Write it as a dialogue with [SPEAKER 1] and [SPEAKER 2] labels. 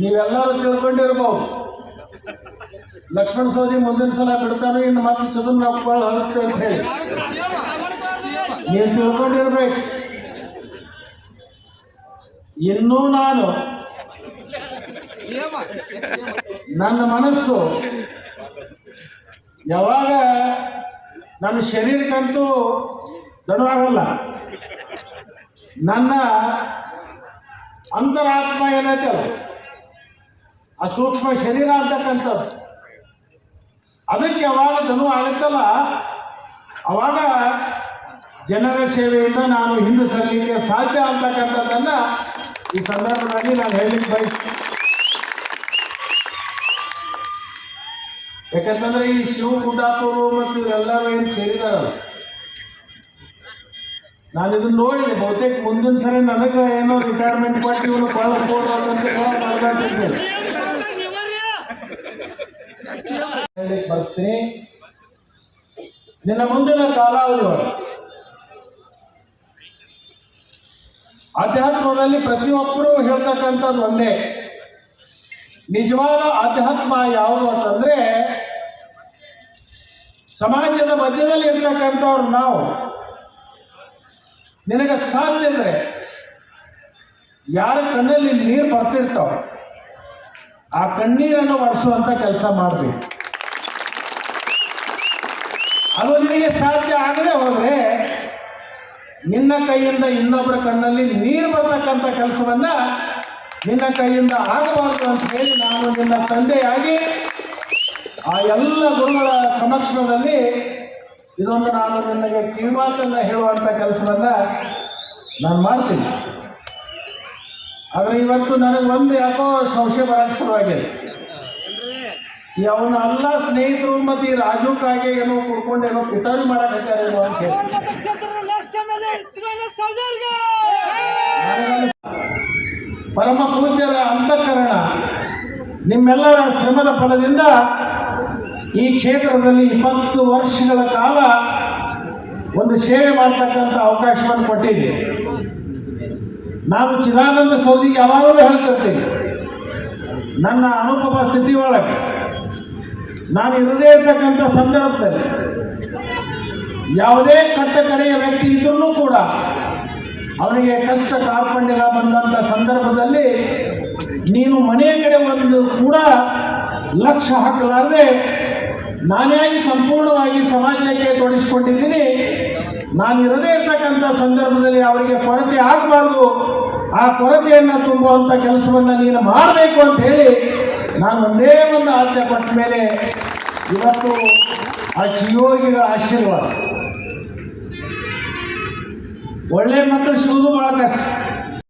[SPEAKER 1] ನೀವೆಲ್ಲರೂ ತಿಳ್ಕೊಂಡಿರ್ಬೋದು. ಲಕ್ಷ್ಮಣ ಸೋದಿ ಮುಂದಿನ ಸಲ ಬಿಡ್ತಾನೆ, ಇನ್ನು ಮತ್ತೆ ಚದುರ್ ನಪ್ಪಾಳು ಹರಿಸ್ತೇವೆ ಅಂತ ಹೇಳಿ. ನೀವು ತಿಳ್ಕೊಂಡಿರ್ಬೇಕು. ಇನ್ನೂ ನಾನು ನನ್ನ ಮನಸ್ಸು ಯಾವಾಗ ನನ್ನ ಶರೀರಕ್ಕಂತೂ ದಡವಾಗಲ್ಲ ನನ್ನ ಅಂತರಾತ್ಮ ಏನೈತಲ್ಲ? ಆ ಸೂಕ್ಷ್ಮ ಶರೀರ ಅಂತಕ್ಕಂಥದ್ದು. ಅದಕ್ಕೆ ಯಾವಾಗ ಧನು ಆಗುತ್ತಲ್ಲ? ಅವಾಗ ಜನರ ಸೇವೆಯಿಂದ ನಾನು ಹಿಂದೆ ಸರಲಿಕ್ಕೆ ಸಾಧ್ಯ ಆಗ್ತಕ್ಕಂಥದ್ದನ್ನ ಈ ಸಂದರ್ಭದಲ್ಲಿ ನಾನು ಹೇಳಲಿಕ್ಕೆ ಬಯಸ್ತೀನಿ. ಯಾಕಂತಂದ್ರೆ ಈ ಶಿವ ಗುಡ್ಡಾಪುರು ಮತ್ತು ಇವರೆಲ್ಲರೂ ಏನು ಸೇರಿದಾರಲ್ಲ? ನಾನು ಇದನ್ನ ನೋಡಿದೆ, ಬಹುತೇಕ ಮುಂದಿನ ಸರಿ ನನಗೆ ಏನೋ ರಿಟೈರ್ಮೆಂಟ್ ಕೊಟ್ಟು ಇವನು ಭಾಳ ಫೋಟೋ ಹೇಳಲಿಕ್ಕೆ ಬರ್ತೀನಿ. ನಿನ್ನ ಮುಂದಿನ ಕಾಲಾವಧಿ ಆಧ್ಯಾತ್ಮದಲ್ಲಿ ಪ್ರತಿಯೊಬ್ಬರು ಹೇಳ್ತಕ್ಕಂಥದ್ದು ಒಂದೇ. ನಿಜವಾದ ಆಧ್ಯಾತ್ಮ ಯಾವುದು ಅಂತಂದ್ರೆ, ಸಮಾಜದ ಮಧ್ಯದಲ್ಲಿ ಇರ್ತಕ್ಕಂಥವ್ರು ನಾವು. ನಿನಗೆ ಸಾಧ್ಯ ಇದ್ರೆ, ಯಾರ ಕಣ್ಣಲ್ಲಿ ನೀರು ಬರ್ತಿರ್ತಾವ ಆ ಕಣ್ಣೀರನ್ನು ಒರೆಸುವಂತ ಕೆಲಸ ಮಾಡಬೇಕು ಅದು ನಿನಗೆ ಸಾಧ್ಯ ಆಗದೆ ಹೋದ್ರೆ ನಿನ್ನ ಕೈಯಿಂದ ಇನ್ನೊಬ್ಬರ ಕಣ್ಣಲ್ಲಿ ನೀರು ಬರ್ತಕ್ಕಂಥ ಕೆಲಸವನ್ನ ನಿನ್ನ ಕೈಯಿಂದ ಆಗಬಾರದು ಅಂತ ಹೇಳಿ ನಾನು ನಿನ್ನ ತಂದೆಯಾಗಿ ಆ ಎಲ್ಲ ಗುರುಗಳ ಸಮಕ್ಷಮದಲ್ಲಿ ಇದೊಂದು ನಾನು ನಿನಗೆ ಕಿವಿಮಾತನ್ನ ಹೇಳುವಂಥ ಕೆಲಸವನ್ನ ನಾನು ಮಾಡ್ತೀನಿ. ಆದರೆ ಇವತ್ತು ನನಗೆ ಒಂದು ಯಾಕೋ ಸಂಶಯ ಬರಕ್ಕೆ ಶುರುವಾಗಿದೆ ಈ ಅವನ ಎಲ್ಲ ಸ್ನೇಹಿತರು ಮತ್ತು ಈ ರಾಜು ಕಾಗೆ ಏನೋ ಕುಡ್ಕೊಂಡು ಏನೋ ಪಿಟಾರಿ ಮಾಡಕತ್ತಾರೇನೋ ಅಂತ. ಪರಮ ಪೂಜ್ಯರ ಅಂತಃಕರಣ ನಿಮ್ಮೆಲ್ಲರ ಶ್ರಮದ ಫಲದಿಂದ ಈ ಕ್ಷೇತ್ರದಲ್ಲಿ ಇಪ್ಪತ್ತು ವರ್ಷಗಳ ಕಾಲ ಒಂದು ಸೇವೆ ಮಾಡ್ತಕ್ಕಂಥ ಅವಕಾಶವನ್ನು ಕೊಟ್ಟಿದೆ ನಾನು ಚಿದಾನಂದ ಸ್ವಾಮಿ ಯಾವಾಗಲೂ ಹೇಳ್ತಿರ್ತೀನಿ ನನ್ನ ಅನುಪಮ ಸ್ಥಿತಿ ಒಳಗೆ ನಾನು ಇರದೇ ಇರ್ತಕ್ಕಂಥ ಸಂದರ್ಭದಲ್ಲಿ ಯಾವುದೇ ಕಟ್ಟ ಕಡೆಯ ವ್ಯಕ್ತಿ ಇದ್ರೂ ಕೂಡ ಅವನಿಗೆ ಕಷ್ಟ ಕಾರ್ಪಣ್ಯ ಬಂದಂಥ ಸಂದರ್ಭದಲ್ಲಿ ನೀನು ಮನೆಯ ಕಡೆ ಒಂದು ಕೂಡ ಲಕ್ಷ ಹಾಕಲಾರದೆ ನಾನೇ ಸಂಪೂರ್ಣವಾಗಿ ಸಮಾಜಕ್ಕೆ ತೊಡಗಿಸ್ಕೊಂಡಿದ್ದೀನಿ. ನಾನು ಇರದೇ ಇರ್ತಕ್ಕಂಥ ಸಂದರ್ಭದಲ್ಲಿ ಅವರಿಗೆ ಕೊರತೆ ಆಗಬಾರ್ದು. ಆ ಕೊರತೆಯನ್ನು ತುಂಬುವಂಥ ಕೆಲಸವನ್ನು ನೀನು ಮಾಡಬೇಕು ಅಂತ ಹೇಳಿ ನಾನು ಒಂದೇ ಒಂದು ಆಜ್ಞೆ ಕೊಟ್ಟ ಮೇಲೆ ಇವತ್ತು ಆ ಶಿವಯೋಗಿಗಳ ಆಶೀರ್ವಾದ. ಒಳ್ಳೆ ಮಕ್ಕಳು ಸಿಗೋದು ಭಾಳ ಕಷ್ಟ.